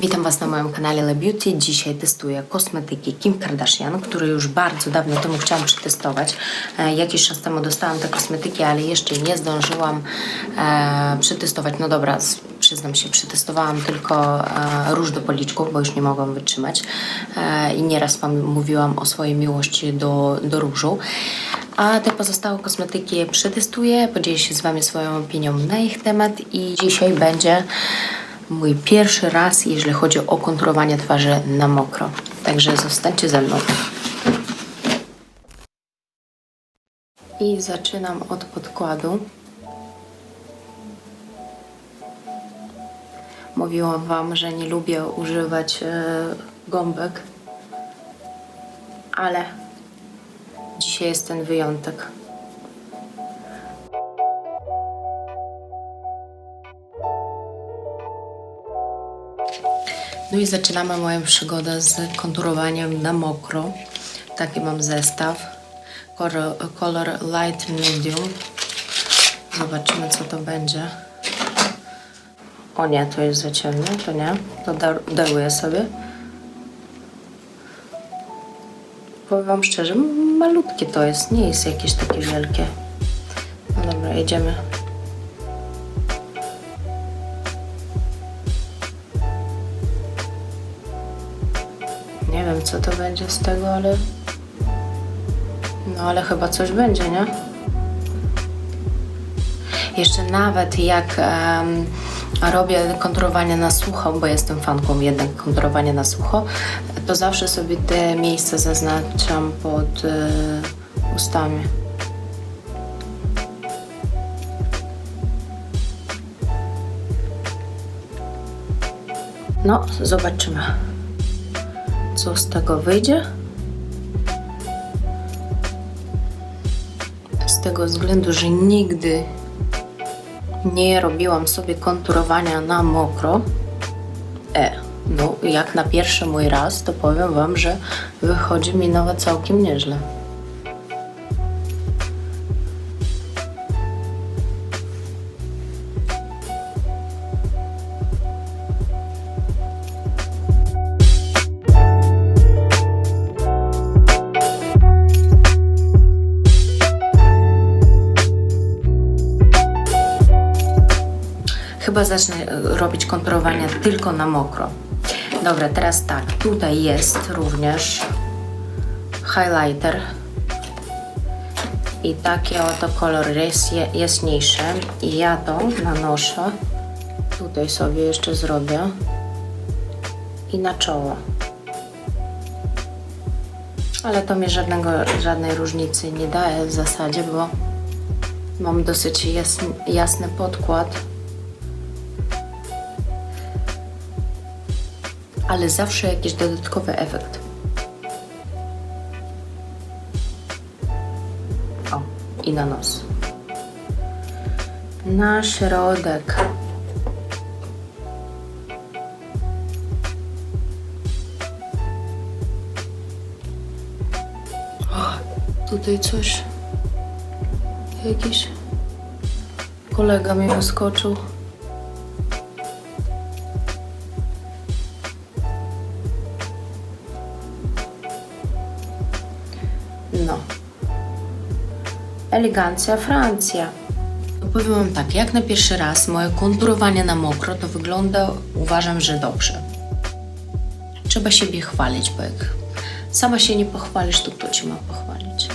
Witam Was na moim kanale Le Beauty. Dzisiaj testuję kosmetyki Kim Kardashian, które już bardzo dawno temu chciałam przetestować. E, jakiś czas temu dostałam te kosmetyki, ale jeszcze nie zdążyłam e, przetestować. No dobra, przyznam się, przetestowałam tylko e, róż do policzków, bo już nie mogłam wytrzymać. E, I nieraz Wam mówiłam o swojej miłości do, do różu. A te pozostałe kosmetyki przetestuję, podzielę się z Wami swoją opinią na ich temat i dzisiaj będzie mój pierwszy raz, jeżeli chodzi o konturowanie twarzy na mokro. Także zostańcie ze mną. I zaczynam od podkładu. Mówiłam Wam, że nie lubię używać e, gąbek, ale dzisiaj jest ten wyjątek. No i zaczynamy moją przygodę z konturowaniem na mokro. Taki mam zestaw. Kolor, light medium. Zobaczymy co to będzie. O nie, to jest za ciemne, to nie. To dar- daruję sobie. Powiem wam szczerze, malutkie to jest, nie jest jakieś takie wielkie. No dobra, jedziemy. Nie wiem, co to będzie z tego, ale... No, ale chyba coś będzie, nie? Jeszcze nawet jak em, robię konturowanie na sucho, bo jestem fanką jednak konturowania na sucho, to zawsze sobie te miejsca zaznaczam pod e, ustami. No, zobaczymy, co z tego wyjdzie. Z tego względu, że nigdy nie robiłam sobie konturowania na mokro. E, no jak na pierwszy mój raz, to powiem Wam, że wychodzi mi nawet całkiem nieźle. Chyba zacznę e, robić konturowanie tylko na mokro. Dobra, teraz tak, tutaj jest również highlighter i taki oto kolor jest je- jaśniejszy i ja to nanoszę, tutaj sobie jeszcze zrobię i na czoło. Ale to mi żadnego, żadnej różnicy nie daje w zasadzie, bo mam dosyć jasny, jasny podkład. Ale zawsze jakiś dodatkowy efekt. O, i na nos. Na środek. O, tutaj coś. Jakiś kolega mi wyskoczył. No. Elegancja Francja. Powiem Wam tak, jak na pierwszy raz moje konturowanie na mokro to wygląda, uważam, że dobrze. Trzeba siebie chwalić, bo jak sama się nie pochwalisz, to kto Cię ma pochwalić?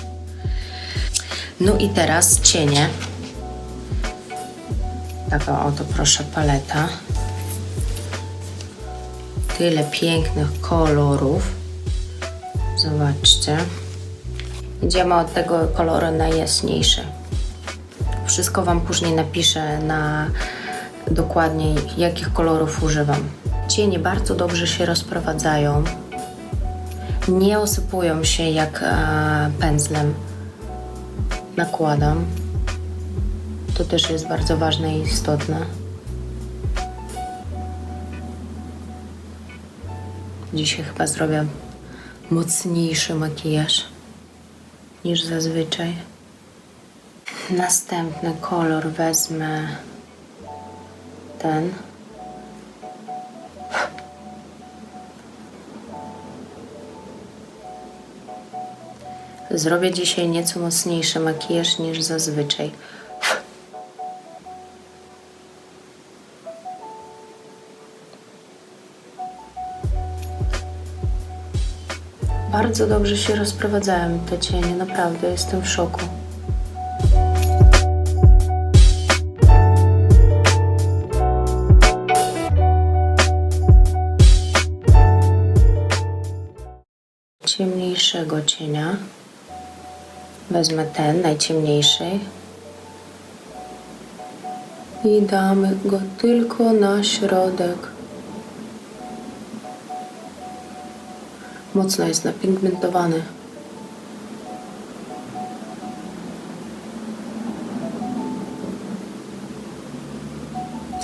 No i teraz cienie. Taka oto proszę paleta. Tyle pięknych kolorów. Zobaczcie. Idziemy od tego koloru najjaśniejszy. Wszystko Wam później napiszę na dokładnie jakich kolorów używam. Cienie bardzo dobrze się rozprowadzają. Nie osypują się jak e, pędzlem nakładam. To też jest bardzo ważne i istotne. Dzisiaj chyba zrobię mocniejszy makijaż niż zazwyczaj. Następny kolor wezmę ten. Zrobię dzisiaj nieco mocniejszy makijaż niż zazwyczaj. Bardzo dobrze się rozprowadzają te cienie, naprawdę jestem w szoku. Ciemniejszego cienia. Wezmę ten, najciemniejszy. I damy go tylko na środek. Mocno jest napigmentowany.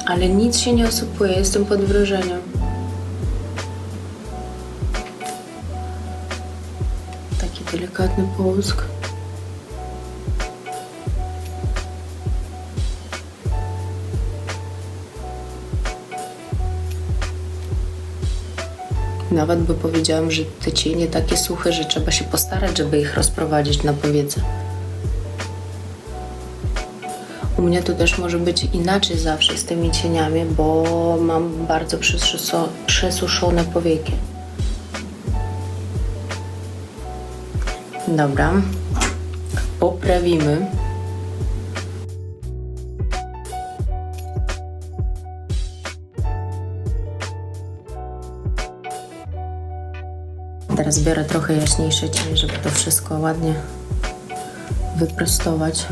Ale nic się nie osypuje, jestem pod wrażeniem. Taki delikatny połysk. Nawet by powiedziałam, że te cienie takie suche, że trzeba się postarać, żeby ich rozprowadzić na powiece. U mnie to też może być inaczej zawsze z tymi cieniami, bo mam bardzo przesuszone powieki. Dobra, poprawimy. Teraz biorę trochę jaśniejszy cień, żeby to wszystko ładnie wyprostować.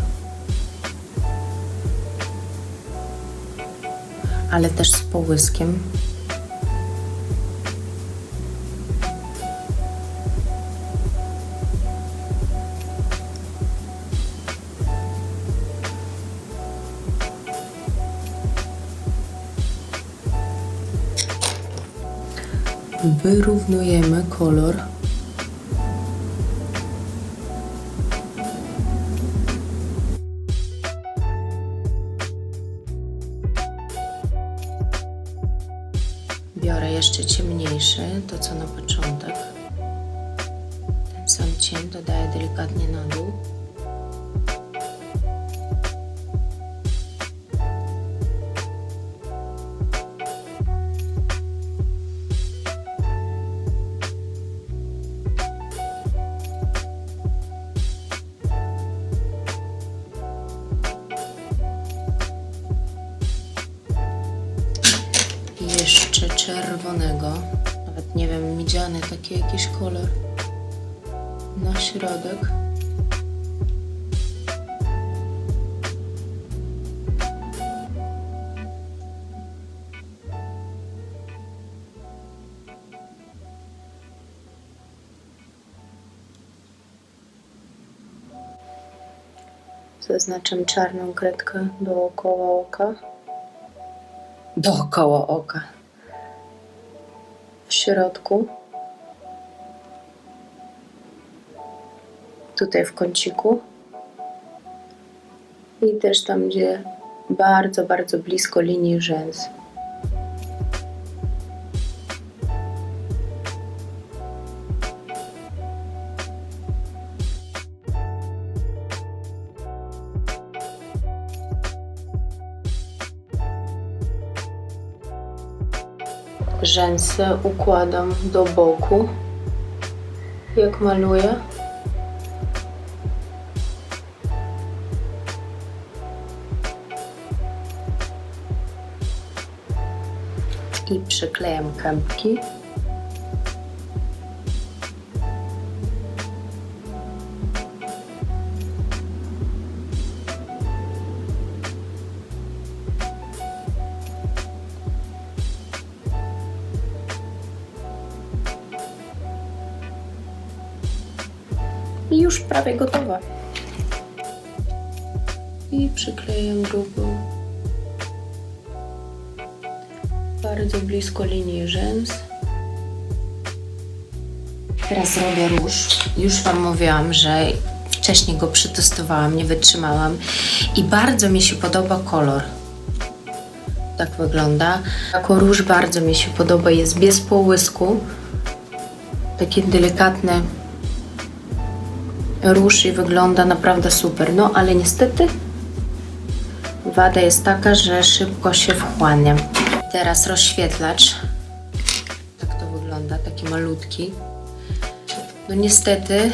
Ale też z połyskiem. Wyrównujemy kolor. Biorę jeszcze ciemniejszy, to co na początek. Ten sam cień dodaję delikatnie na dół. Czerwonego, nawet nie wiem, miedziany taki jakiś kolor na środek. Zaznaczam czarną kredkę dookoła oka dookoła oka. Środku. Tutaj w kąciku. I też tam, gdzie bardzo, bardzo blisko linii rzęs. Rzęsy układam do boku, jak maluję. I przyklejam kępki. Już prawie gotowe. I przyklejam drugą. Bardzo blisko linii rzęs. Teraz zrobię róż. Już Wam mówiłam, że wcześniej go przetestowałam, nie wytrzymałam i bardzo mi się podoba kolor. Tak wygląda. Jako róż bardzo mi się podoba, jest bez połysku. Takie delikatne róż i wygląda naprawdę super. No ale niestety wada jest taka, że szybko się wchłania. Teraz rozświetlacz. Tak to wygląda, taki malutki. No niestety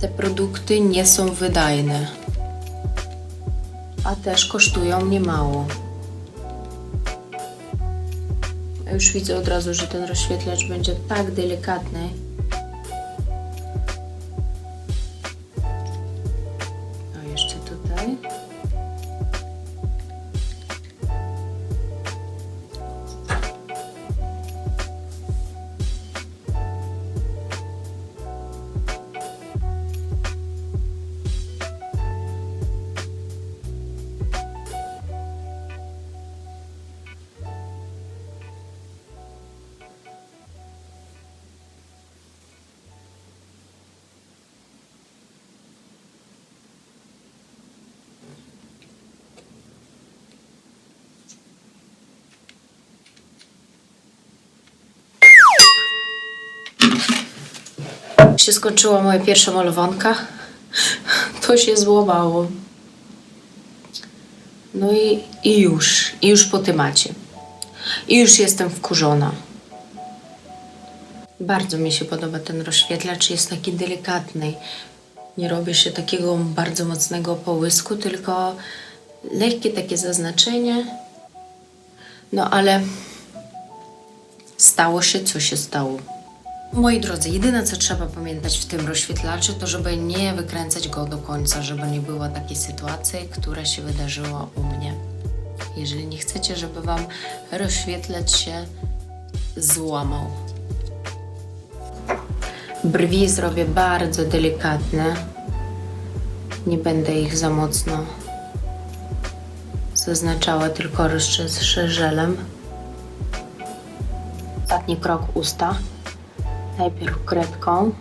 te produkty nie są wydajne, a też kosztują niemało. Już widzę od razu, że ten rozświetlacz będzie tak delikatny. Się skończyła moja pierwsza malowanka, to się złamało. No i, i już, i już po temacie. I już jestem wkurzona. Bardzo mi się podoba ten rozświetlacz, jest taki delikatny. Nie robi się takiego bardzo mocnego połysku, tylko lekkie takie zaznaczenie. No ale stało się, co się stało. Moi drodzy, jedyne co trzeba pamiętać w tym rozświetlaczu, to żeby nie wykręcać go do końca, żeby nie było takiej sytuacji, która się wydarzyła u mnie. Jeżeli nie chcecie, żeby Wam rozświetlacz się złamał. Brwi zrobię bardzo delikatne. Nie będę ich za mocno zaznaczała, tylko rozszerzelem. Ostatni krok usta. Najpierw kredką.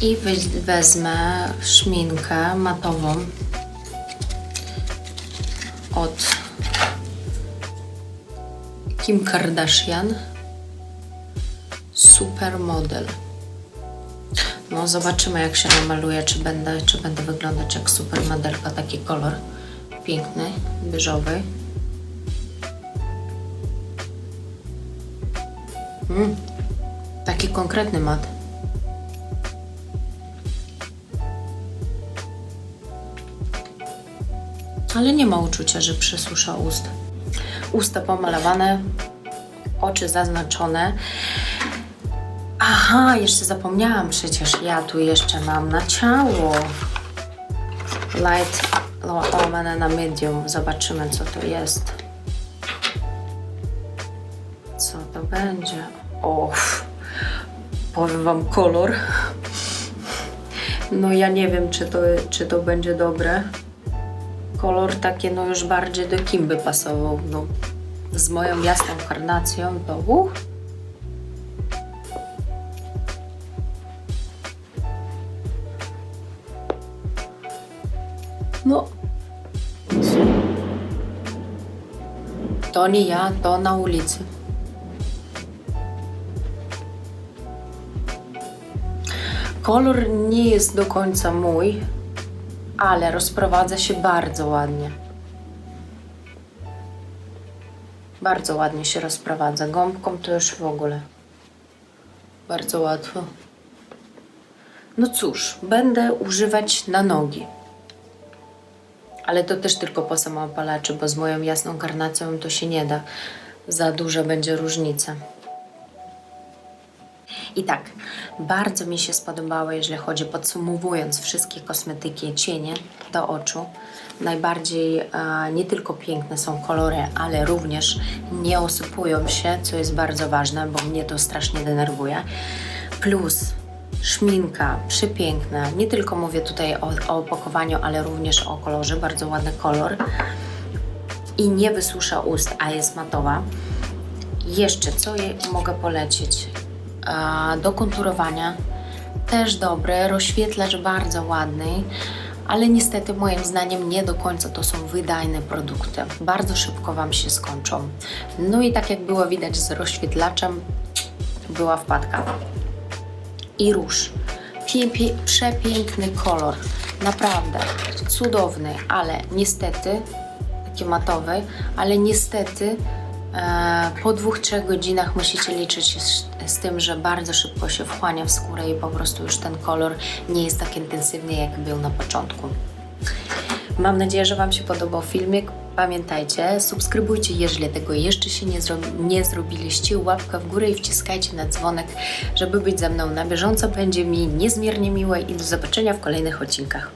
I wezmę szminkę matową od Kim Kardashian. Supermodel. No zobaczymy jak się namaluje, czy będę, czy będę wyglądać jak supermodelka, taki kolor piękny, beżowy. Mm, taki konkretny mat. Ale nie ma uczucia, że przesusza ust. Usta pomalowane, oczy zaznaczone. Aha, jeszcze zapomniałam przecież, ja tu jeszcze mam na ciało. Light łamane na medium. Zobaczymy, co to jest. Co to będzie? Och, powiem Wam kolor. No ja nie wiem, czy to, czy to będzie dobre. Kolor taki, no już bardziej do kim by pasował. No, z moją jasną karnacją to uh. To nie ja, to na ulicy. Kolor nie jest do końca mój, ale rozprowadza się bardzo ładnie. Bardzo ładnie się rozprowadza. Gąbką to już w ogóle. Bardzo łatwo. No cóż, będę używać na nogi. Ale to też tylko po samoopalaczy, bo z moją jasną karnacją to się nie da. Za duża będzie różnica. I tak, bardzo mi się spodobało, jeżeli chodzi podsumowując wszystkie kosmetyki cienie do oczu. Najbardziej e, nie tylko piękne są kolory, ale również nie osypują się, co jest bardzo ważne, bo mnie to strasznie denerwuje. Plus szminka przepiękna. Nie tylko mówię tutaj o, o opakowaniu, ale również o kolorze. Bardzo ładny kolor. I nie wysusza ust, a jest matowa. Jeszcze co jej mogę polecić? Do konturowania też dobry, rozświetlacz bardzo ładny. ale niestety moim zdaniem nie do końca to są wydajne produkty. Bardzo szybko Wam się skończą. No i tak jak było widać z rozświetlaczem, była wpadka. I róż. Przepiękny kolor, naprawdę cudowny, ale niestety, taki matowy, ale niestety e, po dwóch, trzech godzinach musicie liczyć się z, z tym, że bardzo szybko się wchłania w skórę i po prostu już ten kolor nie jest tak intensywny, jak był na początku. Mam nadzieję, że Wam się podobał filmik. Pamiętajcie, subskrybujcie, jeżeli tego jeszcze się nie, zro- nie zrobiliście, łapkę w górę i wciskajcie na dzwonek, żeby być ze mną na bieżąco. Będzie mi niezmiernie miłe i do zobaczenia w kolejnych odcinkach.